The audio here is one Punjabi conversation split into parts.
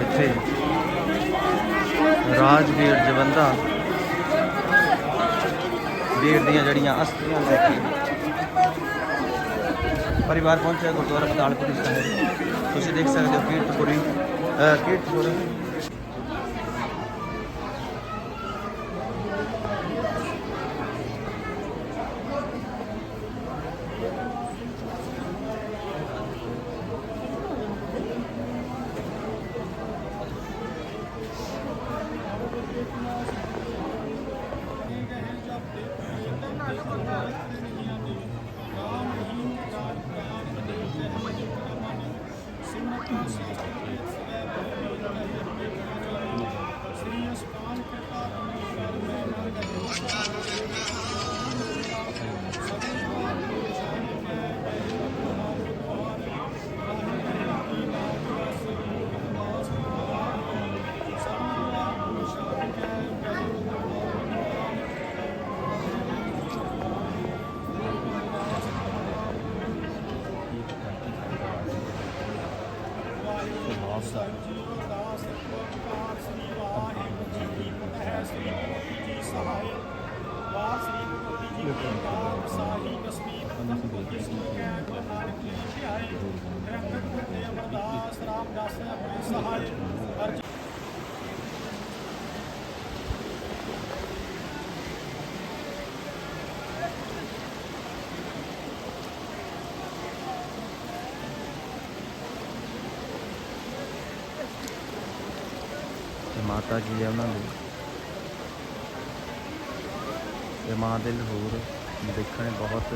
ਇੱਥੇ ਰਾਜਵੀਰ ਜਵੰਦਾ। ਵੀਰ ਦੀਆਂ ਜੜੀਆਂ ਅਸਥੀਆਂ ਲੈ ਕੇ। ਪਰਿਵਾਰ ਪਹੁੰਚਿਆ ਗੁਰਦੁਆਰਾ ਪਤਾਲਪੁਰੀ ਸਾਹਿਬ ਤੁਸੀਂ ਦੇਖ ਸਕਦੇ ਹੋ ਕੀਰਤਪੁਰੀ ਅ, ਕੀਰਤਪੁਰ ਤੇ ਮਾਤਾ ਜੀ ਹੈ ਉਹਨਾਂ ਦੀ। ਇਹ ਮਾਂ ਦੇ ਲਹੂਰ ਦੇਖਣੇ ਬਹੁਤ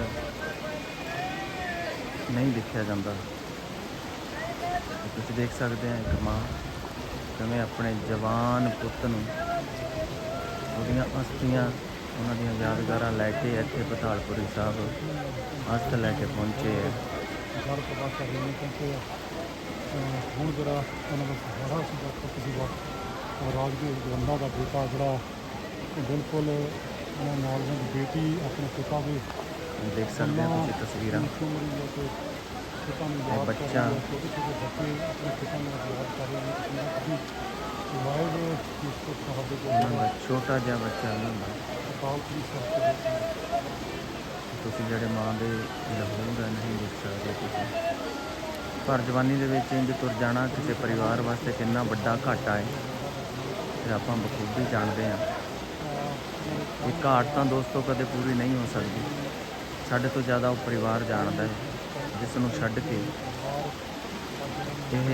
ਨਹੀਂ ਦੇਖਿਆ ਜਾਂਦਾ। ਤੁਸੀਂ ਦੇਖ ਸਕਦੇ ਆ ਇੱਕ ਮਾਂ ਕਿਵੇਂ ਆਪਣੇ ਜਵਾਨ ਪੁੱਤ ਨੂੰ ਉਹਦੀਆਂ ਅਸਥੀਆਂ, ਉਹਨਾਂ ਦੀਆਂ ਯਾਦਗਾਰਾਂ ਲੈ ਕੇ ਇੱਥੇ ਪਤਾਲਪੁਰੀ ਸਾਹਿਬ ਅਸਥ ਲੈ ਕੇ ਪਹੁੰਚੇ ਹੈ ਸਾਰੇ ਪ੍ਰਵਾਸ ਕਰ ਰਹੇ ਨੇ ਕਿਉਂਕਿ ਹੁਣ ਜਿਹੜਾ ਉਹਨਾਂ ਦਾ ਸਹਾਰਾ ਸੀ ਡਾਕਟਰ ਕਦੀਵਾ ਰਾਜਵੀਰ ਜਵੰਦਾ ਦਾ ਬੇਟਾ ਜਿਹੜਾ ਬਿਲਕੁਲ ਉਹਨਾਂ ਨਾਲ ਦੀ ਬੇਟੀ ਆਪਣੇ ਪਿਤਾ ਦੇ ਦੇਖ ਸਕਦੇ ਹੋ ਤੁਸੀਂ ਤਸਵੀਰਾਂ। ਹੈ ਤੇ ਇਹ ਬੱਚਾ। ਛੋਟੇ ਛੋਟੇ ਬੱਚੇ ਆਪਣੇ ਪਿਤਾ ਨੂੰ ਯਾਦ ਕਰ ਰਹੇ ਨੇ ਕਿ ਵਾਇਦ ਇਸ ਸਾਹਿਬ ਦੇ ਛੋਟਾ ਜਿਹਾ ਬੱਚਾ ਉਹਨਾਂ ਦਾ। ਅਕਾਲ ਪੁਲਿਸ ਸਾਹਿਬ ਦੇ ਤੁਸੀਂ ਜਿਹੜੇ ਮਾਂ ਦੇ ਲਹੂ ਦਾ ਨਹੀਂ ਦੇਖ ਸਕਦੇ ਤੁਸੀਂ। ਪਰ ਜਵਾਨੀ ਦੇ ਵਿੱਚ ਇੰਜ ਤੁਰ ਜਾਣਾ ਕਿਸੇ ਪਰਿਵਾਰ ਵਾਸਤੇ ਕਿੰਨਾ ਵੱਡਾ ਘਾਟਾ ਹੈ। ਤੇ ਆਪਾਂ ਬਖੂਬੀ ਜਾਣਦੇ ਹਾਂ। ਇਹ ਘਾਟ ਤਾਂ ਦੋਸਤੋ ਕਦੇ ਪੂਰੀ ਨਹੀਂ ਹੋ ਸਕਦੀ। ਸਾਡੇ ਤੋਂ ਜ਼ਿਆਦਾ ਉਹ ਪਰਿਵਾਰ ਜਾਣਦਾ ਹੈ, ਜਿਸ ਨੂੰ ਛੱਡ ਕੇ। ਇਹ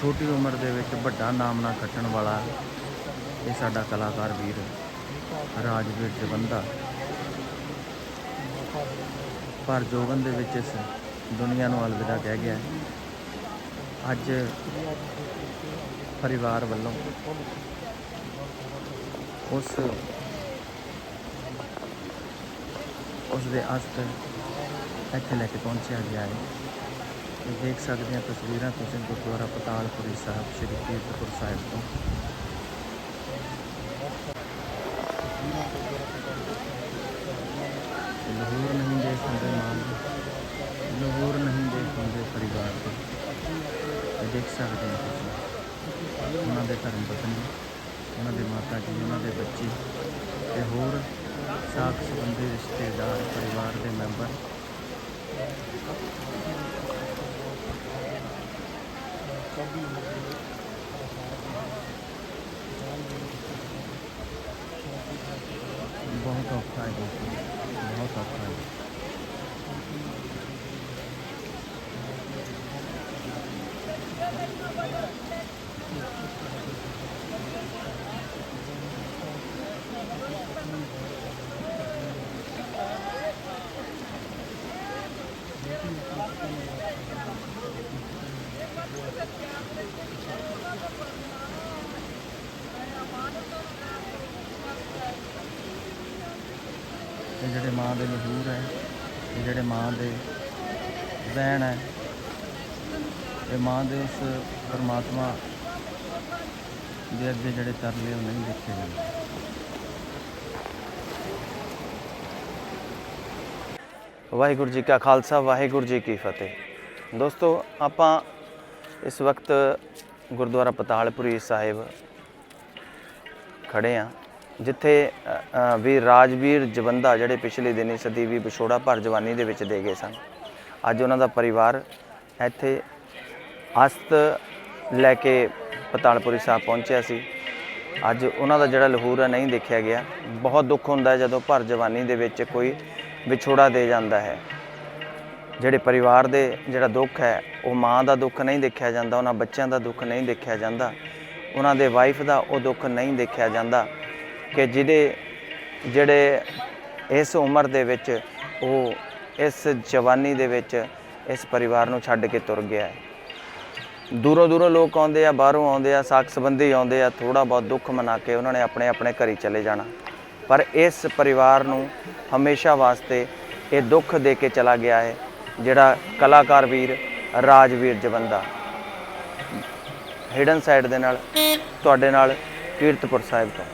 ਛੋਟੀ ਉਮਰ ਦੇ ਵਿੱਚ ਵੱਡਾ ਨਾਮ ਨਾ ਖੱਟਣ ਵਾਲਾ ਇਹ ਸਾਡਾ ਕਲਾਕਾਰ ਵੀਰ ਰਾਜਵੀਰ ਜਵੰਦਾ। ਪਰ ਜੋਗਨ ਦੇ ਵਿੱਚ ਇਸ ਦੁਨੀਆ ਨੂੰ ਅਲਵਿਦਾ ਕਹਿ ਗਿਆ। ਅੱਜ ਪਰਿਵਾਰ ਵੱਲੋਂ ਉਸ ਉਸ ਦੇ ਅਸਤ ਇੱਥੇ ਲੈ ਕੇ ਪਹੁੰਚਿਆ ਗਿਆ ਹੈ। ਦੇਖ ਸਕਦੇ ਹਾਂ ਤਸਵੀਰਾਂ, ਤੁਸੀਂ ਗੁਰਦੁਆਰਾ ਪਤਾਲਪੁਰੀ ਸਾਹਿਬ, ਸ਼੍ਰੀ ਕੀਰਤਪੁਰ ਸਾਹਿਬ ਤੋਂ। ਲਹੂਰ ਨਹੀਂ ਦੇ ਹੁੰਦੇ ਮਾਂ। ਲਹੂਰ ਨਹੀਂ ਦੇ ਹੁੰਦੇ ਪਰਿਵਾਰ। ਤੋਂ ਦੇਖ ਸਕਦੇ ਹਾਂ ਤੁਸੀਂ। ਉਹਨਾਂ ਦੇ ਧਰਮ ਪਤਨੀ, ਉਹਨਾਂ ਦੇ ਮਾਤਾ ਜੀ, ਉਹਨਾਂ ਦੇ ਬੱਚੇ ਤੇ ਹੋਰ ਸਾਕ ਸੰਬੰਧੀ ਰਿਸ਼ਤੇਦਾਰ, ਪਰਿਵਾਰ ਦੇ ਮੈਂਬਰ। ਬਹੁਤ ਔਖਾ ਹੈ ਦੋਸਤੋ ਬਹੁਤ ਔਖਾ ਹੈ। ਇਹ ਜਿਹੜੇ ਮਾਂ ਦੇ ਲਹੂਰ ਹੈ, ਇਹ ਜਿਹੜੇ ਮਾਂ ਦੇ ਵਹਿਣ ਹੈ, ਇਹ ਮਾਂ ਦੇ ਉਸ ਪਰਮਾਤਮਾ ਦੇ ਅੱਗੇ ਜਿਹੜੇ ਤਰਲੇ ਉਹ ਨਹੀਂ ਦੇਖੇ ਜਾਂਦੇ। ਵਾਹਿਗੁਰੂ ਜੀ ਕਾ ਖਾਲਸਾ, ਵਾਹਿਗੁਰੂ ਜੀ ਕੀ ਫਤਿਹ। ਦੋਸਤੋ, ਆਪਾਂ ਇਸ ਵਕਤ ਗੁਰਦੁਆਰਾ ਪਤਾਲਪੁਰੀ ਸਾਹਿਬ ਖੜੇ ਆ, ਜਿੱਥੇ ਵੀ ਰਾਜਵੀਰ ਜਵੰਦਾ ਜਿਹੜੇ ਪਿਛਲੇ ਦਿਨੀ ਸਦੀ ਵੀ ਵਿਛੋੜਾ ਭਰ ਜਵਾਨੀ ਦੇ ਵਿੱਚ ਦੇ ਗਏ ਸਨ। ਅੱਜ ਉਹਨਾਂ ਦਾ ਪਰਿਵਾਰ ਇੱਥੇ ਅਸਤ ਲੈ ਕੇ ਪਤਾਲਪੁਰੀ ਸਾਹਿਬ ਪਹੁੰਚਿਆ ਸੀ। ਅੱਜ ਉਹਨਾਂ ਦਾ ਜਿਹੜਾ ਲਹੂਰ ਹੈ ਨਹੀਂ ਦੇਖਿਆ ਗਿਆ। ਬਹੁਤ ਦੁੱਖ ਹੁੰਦਾ ਜਦੋਂ ਭਰ ਜਵਾਨੀ ਦੇ ਵਿੱਚ ਕੋਈ ਵਿਛੋੜਾ ਦੇ ਜਾਂਦਾ ਹੈ। ਜਿਹੜੇ ਪਰਿਵਾਰ ਦੇ ਜਿਹੜਾ ਦੁੱਖ ਹੈ, ਉਹ ਮਾਂ ਦਾ ਦੁੱਖ ਨਹੀਂ ਦੇਖਿਆ ਜਾਂਦਾ, ਉਹਨਾਂ ਬੱਚਿਆਂ ਦਾ ਦੁੱਖ ਨਹੀਂ ਦੇਖਿਆ ਜਾਂਦਾ। ਉਹਨਾਂ ਦੇ ਵਾਈਫ ਦਾ ਉਹ ਦੁੱਖ ਨਹੀਂ ਦੇਖਿਆ ਜਾਂਦਾ ਕਿ ਜਿਹਦੇ, ਜਿਹੜੇ ਇਸ ਉਮਰ ਦੇ ਵਿੱਚ ਉਹ ਇਸ ਜਵਾਨੀ ਦੇ ਵਿੱਚ ਇਸ ਪਰਿਵਾਰ ਨੂੰ ਛੱਡ ਕੇ ਤੁਰ ਗਿਆ ਹੈ। ਦੂਰੋਂ ਦੂਰੋਂ ਲੋਕ ਆਉਂਦੇ ਆ, ਬਾਹਰੋਂ ਆਉਂਦੇ ਆ, ਸਾਕ ਸੰਬੰਧੀ ਆਉਂਦੇ ਆ ਥੋੜਾ ਬਹੁਤ ਦੁੱਖ ਮਨਾ ਕੇ ਉਹਨਾਂ ਨੇ ਆਪਣੇ ਆਪਣੇ ਘਰੀ ਚਲੇ ਜਾਣਾ। ਪਰ ਇਸ ਪਰਿਵਾਰ ਨੂੰ ਹਮੇਸ਼ਾ ਵਾਸਤੇ ਇਹ ਦੁੱਖ ਦੇ ਕੇ ਚਲਾ ਗਿਆ ਹੈ, ਜਿਹੜਾ ਕਲਾਕਾਰ ਵੀਰ ਰਾਜਵੀਰ ਜਵੰਦਾ। ਹਿਡਨ ਸਾਈਡ ਦੇ ਨਾਲ, ਤੁਹਾਡੇ ਨਾਲ ਕੀਰਤਪੁਰ ਸਾਹਿਬ ਤੋਂ।